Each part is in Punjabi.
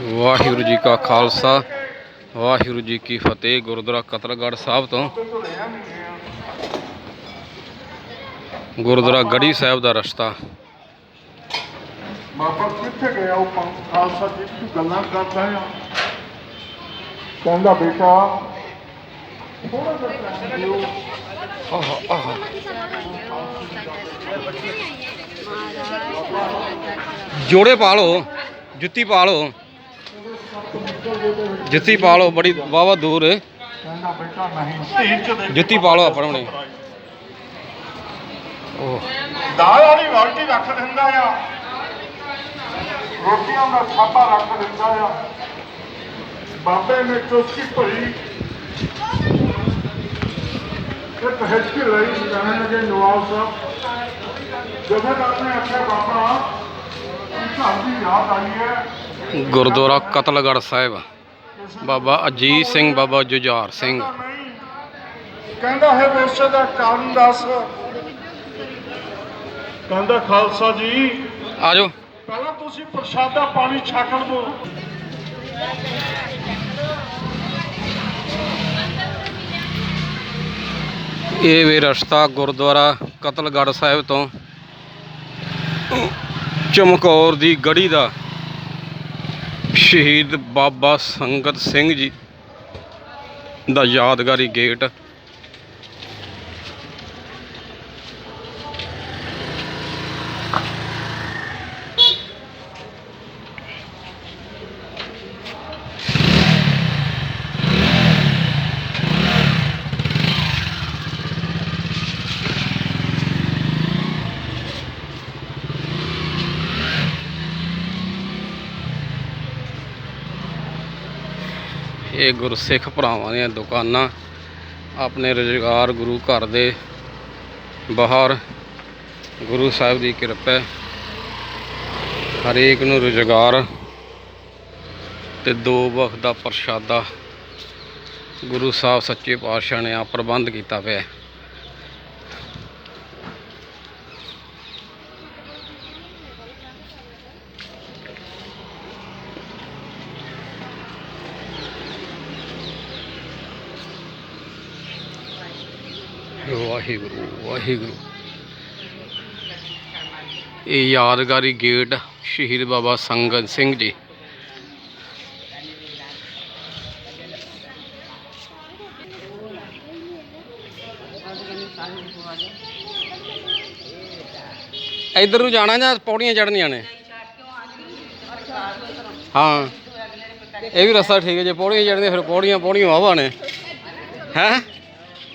ਵਾਹਿਗੁਰੂ ਜੀ ਕਾ ਖਾਲਸਾ ਵਾਹਿਗੁਰੂ ਜੀ ਕੀ ਫਤਿਹ ਗੁਰਦੁਆਰਾ ਕਤਲਗੜ੍ਹ ਸਾਹਿਬ ਤੋਂ। ਗੁਰਦੁਆਰਾ ਗੜੀ ਸਾਹਿਬ ਦਾ ਰਸਤਾ। ਬਾਬਾ ਕਿੱਥੇ ਗਿਆ ਉਹ ਖਾਲਸਾ ਜੀ ਤੂੰ ਗੱਲਾਂ ਕਰਦਾ ਆ? ਕਹਿੰਦਾ ਬੇਟਾ ਥੋੜਾ ਜਿਹਾ time ਦਿਓ। ਆਹ ਆਹ ਜੋੜੇ ਪਾ ਲਓ। ਜੁੱਤੀ ਪਾ ਲਓ। ਜੁੱਤੀ ਪਾ ਲਓ, ਬੜੀ ਵਾਵਾ ਦੂਰ। ਹੈ ਜੁੱਤੀ ਪਾ ਲਓ ਆਪਣੇ। ਉਹ ਦਾਲ ਵਾਲੀ ਬਾਲਟੀ ਰੱਖ ਦਿੰਦਾ ਆ। ਰੋਟੀਆਂ ਦਾ ਛਾਪਾ ਰੱਖ ਦਿੰਦਾ ਆ। ਬਾਬੇ ਨੇ ਚੋਸੀ ਭਰੀ। ਇੱਕ ਹਿੱਸੀ ਲਈ ਕਹਿਣ ਲੱਗੇ ਨਵਾਬ ਸਾਹਿਬ। ਜਥੇਦਾਰ ਨੇ ਆਖਿਆ, ਬਾਬਾ ਗੁਰਦੁਆਰਾ ਕਤਲਗੜ੍ਹ ਸਾਹਿਬ। ਬਾਬਾ ਅਜੀਤ ਸਿੰਘ ਬਾਬਾ ਜੁਝਾਰ ਸਿੰਘ। ਕਹਿੰਦਾ ਹੈ ਵੇਸੇ ਦਾ ਕਾਰਨ ਦੱਸ। ਕਹਿੰਦਾ ਖਾਲਸਾ ਜੀ ਆ ਜਾਓ ਪਹਿਲਾਂ ਤੁਸੀਂ ਪ੍ਰਸ਼ਾਦਾ ਪਾਣੀ ਛਕ ਲਵੋ ਇਹ ਵੀ ਰਸਤਾ ਗੁਰਦੁਆਰਾ ਕਤਲਗੜ੍ਹ ਸਾਹਿਬ ਤੋਂ। ਚਮਕੌਰ ਦੀ ਗੜੀ ਦਾ ਸ਼ਹੀਦ ਬਾਬਾ ਸੰਗਤ ਸਿੰਘ ਜੀ ਦਾ ਯਾਦਗਾਰੀ ਗੇਟ ਇਹ ਗੁਰਸਿੱਖ ਭਰਾਵਾਂ ਦੀਆਂ ਦੁਕਾਨਾਂ ਆਪਣੇ ਰੁਜ਼ਗਾਰ ਗੁਰੂ ਘਰ ਦੇ ਬਾਹਰ ਗੁਰੂ ਸਾਹਿਬ ਦੀ ਕਿਰਪਾ ਹਰੇਕ ਨੂੰ ਰੁਜ਼ਗਾਰ ਤੇ ਦੋ ਵਕਤ ਦਾ ਪ੍ਰਸ਼ਾਦਾ ਗੁਰੂ ਸਾਹਿਬ ਸੱਚੇ ਪਾਤਸ਼ਾਹ ਨੇ ਆ ਪ੍ਰਬੰਧ ਕੀਤਾ ਪਿਆ ਵਾਹਿਗੁਰੂ ਵਾਹਿਗੁਰੂ। ਇਹ ਯਾਦਗਾਰੀ ਗੇਟ ਸ਼ਹੀਦ ਬਾਬਾ ਸੰਗਤ ਸਿੰਘ ਜੀ। ਇੱਧਰ ਨੂੰ ਜਾਣਾ ਜਾਂ ਪੌੜੀਆਂ ਚੜ੍ਹਨੀਆਂ ਨੇ? ਹਾਂ। ਇਹ ਵੀ ਰਸਤਾ ਠੀਕ ਹੈ, ਜੇ ਪੌੜੀਆਂ ਚੜ੍ਹਨੀਆਂ, ਫਿਰ ਪੌੜੀਆਂ ਪੌੜੀਆਂ ਵਾਹਵਾ ਨੇ। ਹੈ?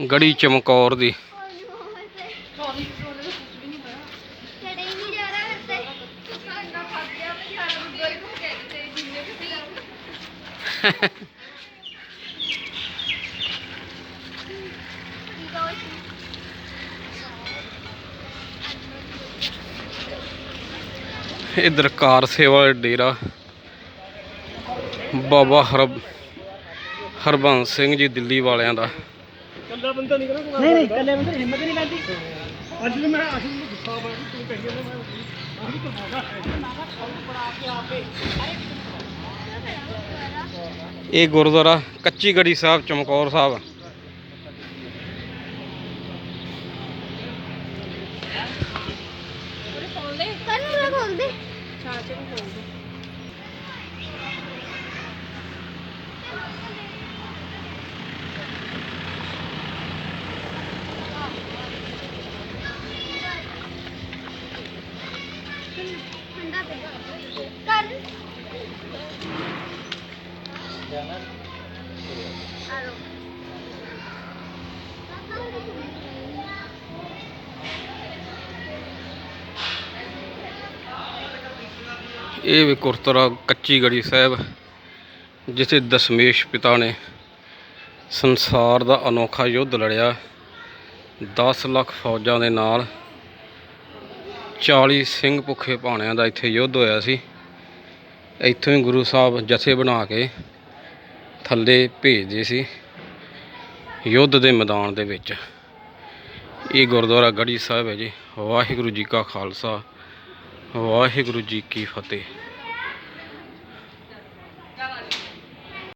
ਗੜੀ ਚਮਕੌਰ ਦੀ। ਚੜੇ ਇਧਰ ਕਾਰ ਸੇਵਾ ਡੇਰਾ। ਬਾਬਾ ਹਰਬ ਹਰਬੰਸ ਸਿੰਘ ਜੀ ਦਿੱਲੀ ਵਾਲਿਆਂ ਦਾ। ਨਹੀਂ ਨਹੀਂ। ਕੱਲੇ ਬੰਦੇ ਦੀ ਹਿੰਮਤ ਨਹੀਂ ਪੈਂਦੀ। ਅੱਜ ਵੀ ਮੈਂ ਅੱਜ ਵੀ ਗੁੱਸਾ ਆ ਤੂੰ ਕਹੀ ਜਾਂਦਾ ਮੈਂ ਅੱਜ ਵੀ ਇਹ ਗੁਰਦੁਆਰਾ ਕੱਚੀ ਗੜੀ ਸਾਹਿਬ ਚਮਕੌਰ ਸਾਹਿਬ। ਕੰਨ ਨਾ ਖੋਲ ਦੇ ਠੰਡਾ ਪਿਆ ਕੰਨ ਆਲੋ ਇਹ ਵੀ ਗੁਰਦੁਆਰਾ ਕੱਚੀ ਗੜੀ ਸਾਹਿਬ, ਜਿੱਥੇ ਦਸ਼ਮੇਸ਼ ਪਿਤਾ ਨੇ ਸੰਸਾਰ ਦਾ ਅਨੋਖਾ ਯੁੱਧ ਲੜਿਆ। 10 ਲੱਖ ਫੌਜਾਂ ਦੇ ਨਾਲ 40 ਸਿੰਘ ਭੁੱਖੇ ਭਾਣਿਆਂ ਦਾ ਇੱਥੇ ਯੁੱਧ ਹੋਇਆ ਸੀ। ਇੱਥੋਂ ਹੀ ਗੁਰੂ ਸਾਹਿਬ ਜਥੇ ਬਣਾ ਕੇ ਥੱਲੇ ਭੇਜਦੇ ਸੀ ਯੁੱਧ ਦੇ ਮੈਦਾਨ ਦੇ ਵਿੱਚ। ਇਹ ਗੁਰਦੁਆਰਾ ਗੜੀ ਸਾਹਿਬ ਹੈ ਜੀ। ਵਾਹਿਗੁਰੂ ਜੀ ਕਾ ਖਾਲਸਾ, ਵਾਹਿਗੁਰੂ ਜੀ ਕੀ ਫਤਿਹ।